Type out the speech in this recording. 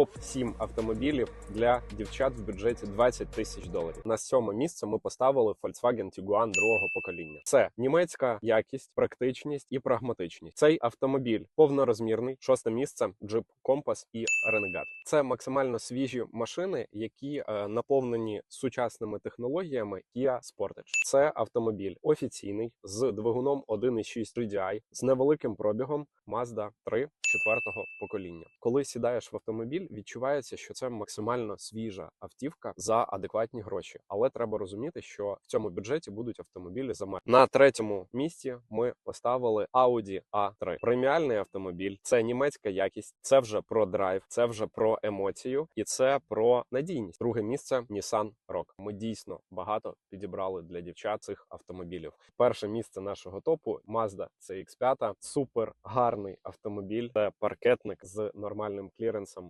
Топ 7 автомобілів для дівчат в бюджеті 20 тисяч доларів. На сьоме місце ми поставили Volkswagen Tiguan другого покоління. Це німецька якість, практичність і прагматичність. Цей автомобіль повнорозмірний. Шосте місце Jeep Compass і Renegade. Це максимально свіжі машини, які е, наповнені сучасними технологіями Kia Sportage. Це автомобіль офіційний з двигуном 1.6 TDI з невеликим пробігом Mazda 3 четвертого покоління. Коли сідаєш в автомобіль, відчувається, що це максимально свіжа автівка за адекватні гроші. Але треба розуміти, що в цьому бюджеті будуть автомобілі за маркою. На третьому місці ми поставили Audi A3. Преміальний автомобіль, це німецька якість, це вже про драйв, це вже про емоцію і це про надійність. Друге місце Nissan Rogue. Ми дійсно багато підібрали для дівчат цих автомобілів. Перше місце нашого топу Mazda CX-5. Супер гарний автомобіль. Це паркетник з нормальним кліренсом